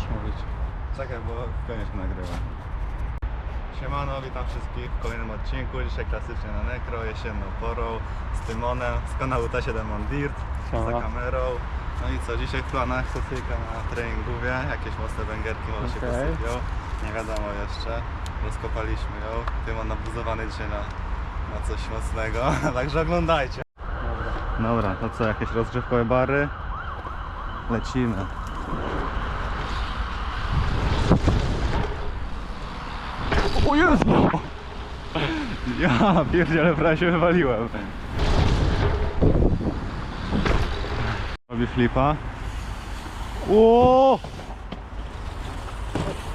masz mówić. Czekaj, bo koniec nagrywa. Siemano, witam wszystkich w kolejnym odcinku. Dzisiaj klasycznie na Necro, jesienną porą, z Tymonem, z kanału T7 on Dirt, Siema. za kamerą. No i co, dzisiaj w planach sesyjka na treningowie, jakieś mocne węgierki może się Okej. posypią. Nie wiadomo jeszcze, rozkopaliśmy ją. Tymon nabuzowany dzisiaj na, na coś mocnego, także oglądajcie. Dobra. Dobra, to co, jakieś rozgrzewkowe bary? Lecimy. O Jezu! Ja pierdziele, prawie się wywaliłem. Robi flipa. O!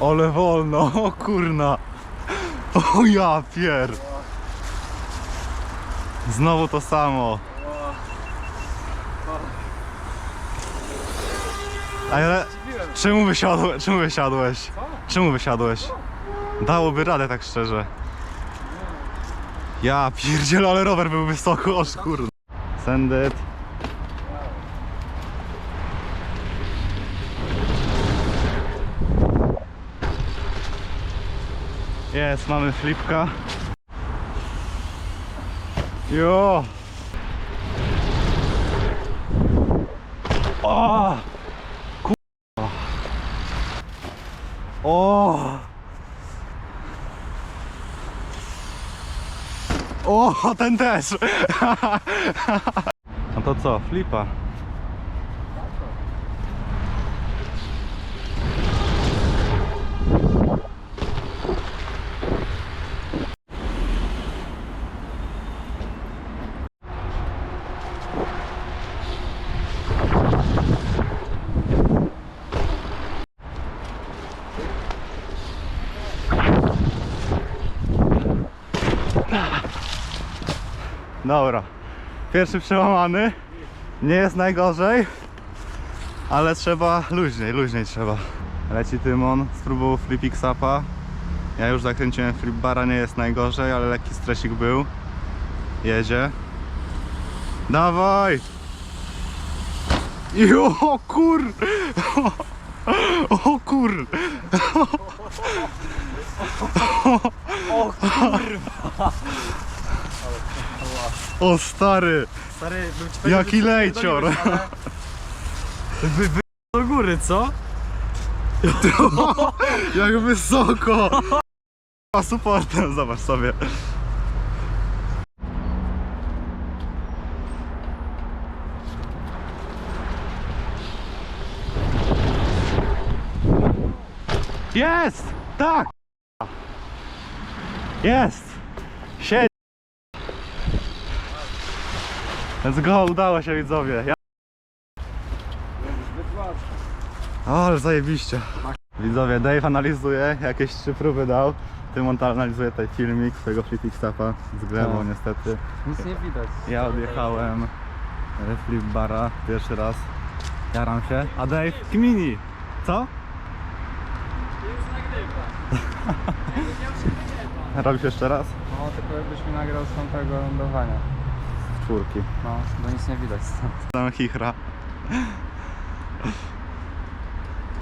Ale wolno, o kurna. O ja pier. Znowu to samo. Ale czemu wysiadłeś? Czemu wysiadłeś? Czemu wysiadłeś? Dałoby radę tak szczerze. Ja pierdzielę, ale rower był wysoko, o kurde. Send it. Jest, mamy flipka. Jo! O! Kurwa. O! O, ten też! No to co, flipa? Dobra. Pierwszy przełamany. Nie jest najgorzej. Ale trzeba luźniej, luźniej trzeba. Leci Tymon, spróbował flip X-upa. Ja już zakręciłem flip bara, nie jest najgorzej, ale lekki stresik był. Jedzie. Dawaj! Jo, o kur! O kur! O stary! Stary, bym ci Jaki lejcior! Wy, wy do góry, co? Jak wysoko! A supportem, zobacz sobie. Jest! Tak! Jest! Let's go, udało się widzowie. Ja... O, ale zajebiście. Widzowie, Dave analizuje, jakieś trzy próby dał. Tymon analizuje tutaj filmik swojego flip stapa z glebą Tak. niestety. Nic nie widać. Ja odjechałem e, flip bara pierwszy raz. Jaram się. A Dave? Kmini! Co? Robisz jeszcze raz? No, tylko jakbyś mi nagrał z tamtego lądowania. Czwórki. No, bo nic nie widać stąd. Tam chichra.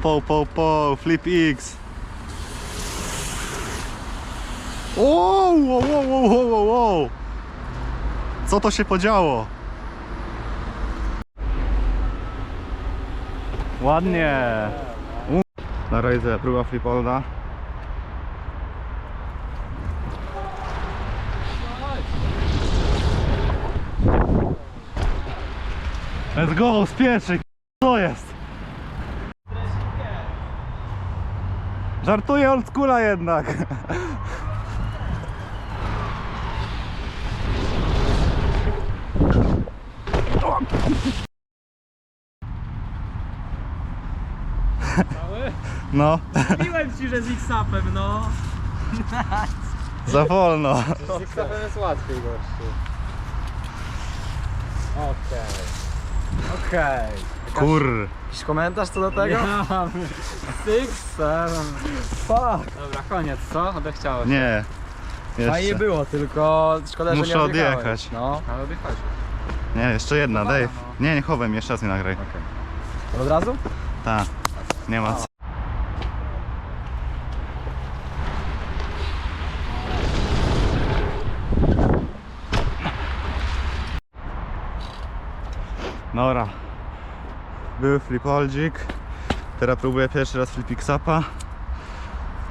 Po, po, po, flip X. O, wow, wow, wow, wow. Co to się podziało? Ładnie. Na razie próba flipolda. Let's go, spieszy, co jest? Żartuję oldschoola jednak. No, Mówiłem ci, że z X-Upem, no. za wolno. Z X-Upem jest łatwiej, gościu. Okej. Okej. Kur. Jakiś komentarz co do tego? Six, seven. Fuck. Dobra, koniec, co? Odechciało się. Nie. Fajnie Jeszcze. było, tylko szkoda, że Muszę nie odjechałeś. odjechać. No, ale odjechałeś. Nie, jeszcze jedna, Dave. no. Nie, nie chowaj mnie, jeszcze raz mi nagraj. Od razu? Tak, nie ma co. Nora. Był flipoldzik. Teraz próbuję pierwszy raz flipixapa.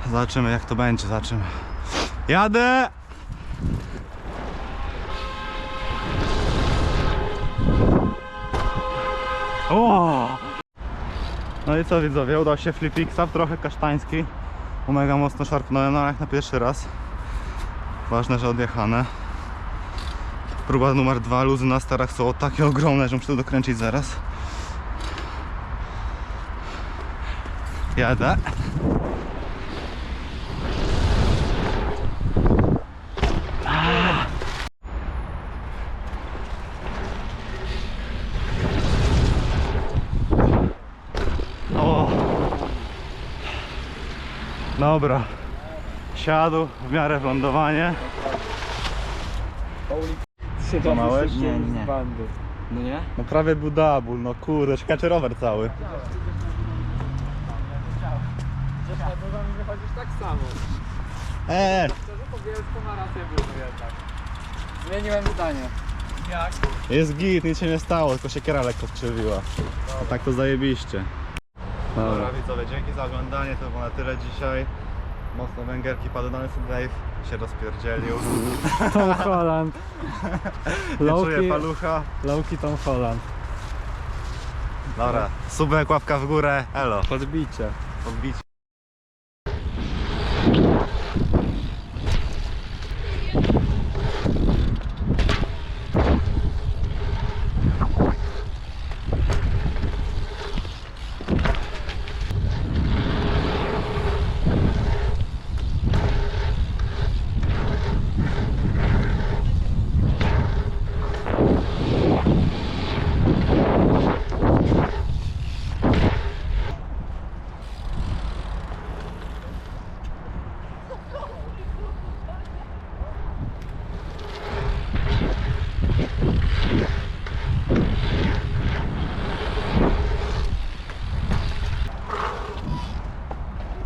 Zobaczymy jak to będzie, zobaczymy. Jadę! O! No i co widzowie, udał się flipixap, trochę kasztański. Mega mocno szarpnąłem, no jak na pierwszy raz. Ważne, że odjechane. Próba numer dwa, luzy na starach są takie ogromne, że muszę to dokręcić zaraz. Jadę. Dobra. Siadł w miarę w lądowanie. Złamałeś? Nie, nie. No nie? No prawie był double, no kurde, skacze rower cały. Możemy wychodzić tak samo. Eee, Szczerze po bielsku ma rację był jednak. Zmieniłem zdanie. Jak? jest git, nic się nie stało, tylko się kiera lekko skrzywiła. A tak to zajebiście. Dobra widzowie, dzięki za oglądanie, to było na tyle dzisiaj. Mocno węgierki padły na nosy Dave, się rozpierdzielił. Tom Holland. Nie Lowki, czuję palucha. Lowki Tom Holland. Dobra, subek, łapka w górę, elo. Podbicie. Odbicie.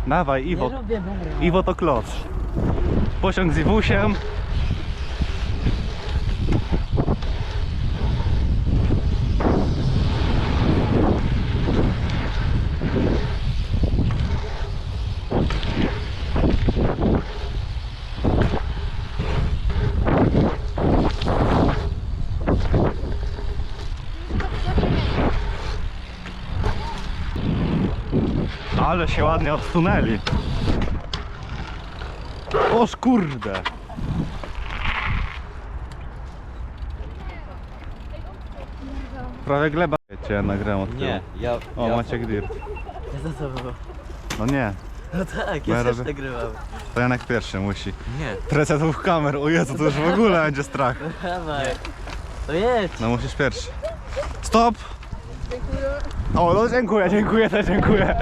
Dawaj, Iwo. Iwo to kloc. Pociąg z Iwusiem. Ale się ładnie odsunęli. Oż kurde. Prawie gleba cię nagrałem od tyłu. Nie, ja. O, ja, Maciek Dirt. Ja za to było. No nie, No tak, ja też robię- nagrywam. to Janek pierwszy musi. Nie. Dwóch kamer, o Jezu, to już w ogóle będzie strach. Dawaj. To jedź. No musisz pierwszy. Stop! O, no dziękuję, dziękuję, też dziękuję.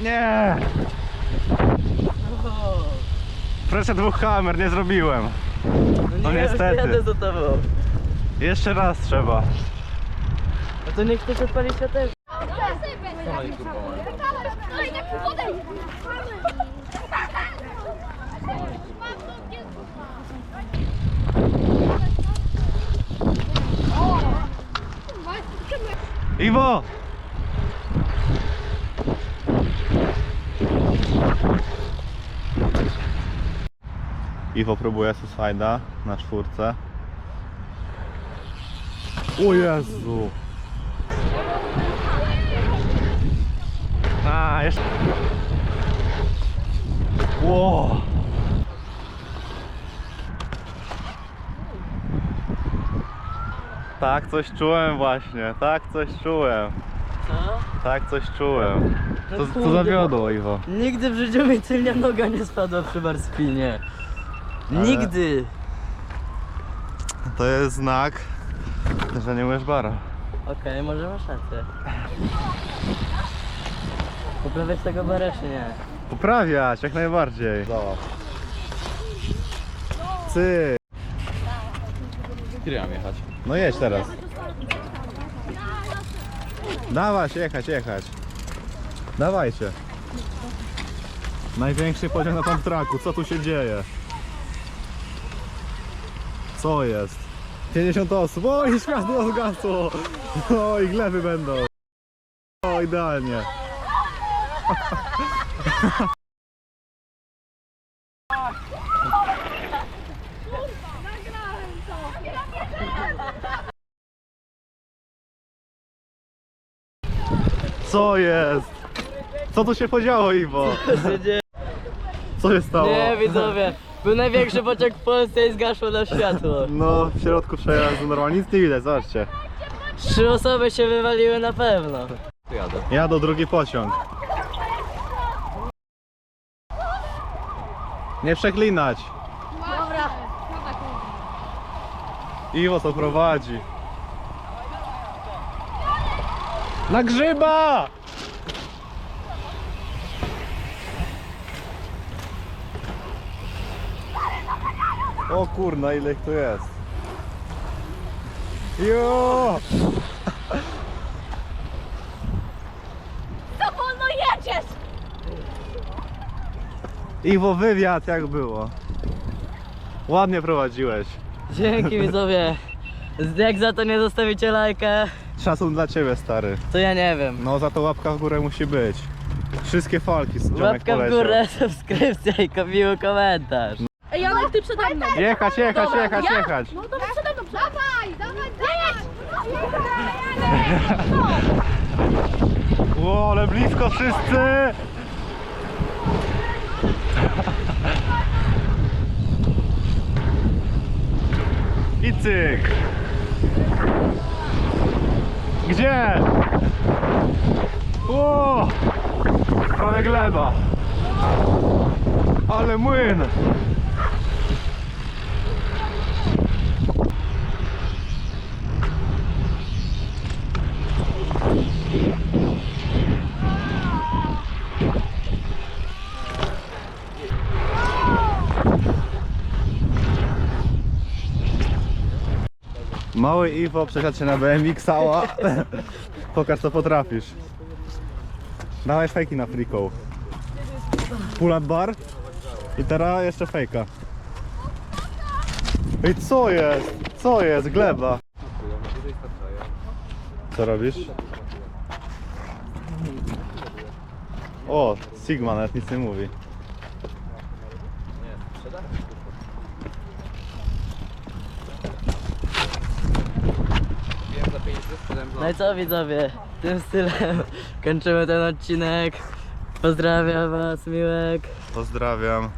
Nie! Presję dwóch kamer nie zrobiłem. No No nie, niestety. jadę za tobą. Jeszcze raz trzeba. No to niech ktoś odpali światełko. Iwo! Iwo próbuje suicide'a na czwórce. O Jezu! A, jeszcze... Ło! Tak coś czułem właśnie, tak coś czułem. Co? Tak coś czułem. Co, co zawiodło Iwo? Nigdy w życiu mi tylnia noga nie spadła przy marspinie. Ale- Nigdy! To jest znak, że nie umiesz bara. Okej, może masz rację. Poprawiać tego barę czy nie? Poprawiać, jak najbardziej. Zobacz. Cyk jechać. No jedź teraz. Dawać, jechać, jechać. Dawajcie. Największy pociąg na tam traku. Co tu się dzieje? Co jest? 50 osób. Oj, światło zgasło. Oj, gleby będą. O, idealnie. Co jest? Co tu się podziało, Iwo? Co się stało? Nie, widzowie. Był największy pociąg w Polsce i zgasło na światło. No, w środku przejazdu normalnie nic nie widać, zobaczcie. Trzy osoby się wywaliły na pewno. Jadą drugi pociąg. Nie przeklinać. Dobra. Iwo to prowadzi. Na grzyba! O kurna, ile ich tu jest. Jo! To wolno jedziesz! Iwo, wywiad jak było. Ładnie prowadziłeś. Dzięki widzowie. Jak za to nie zostawicie lajka, Szacun dla ciebie, stary. to ja nie wiem. No za to łapka w górę musi być. Wszystkie falki z ziomek Łapka w poleciał. górę, subskrypcja i miły komentarz. Ej, Janek, ty przede mną. Jechać, jechać, Dobra, jechać, ja? jechać. No to przede mną. Dawaj, dawaj, dawaj. Ło, ale blisko wszyscy! I cyk! Gdzie? Ło! Prawie gleba! Ale młyn! Mały Iwo przesiadł się na BMX ała. Pokaż co potrafisz. Dawaj fejki na friką. Pull up bar. I teraz jeszcze fejka. Ej, co jest? Co jest? Gleba. Co robisz? O, Sigma nawet nic nie mówi. No i co widzowie, tym stylem kończymy ten odcinek. Pozdrawiam was, Miłek. Pozdrawiam.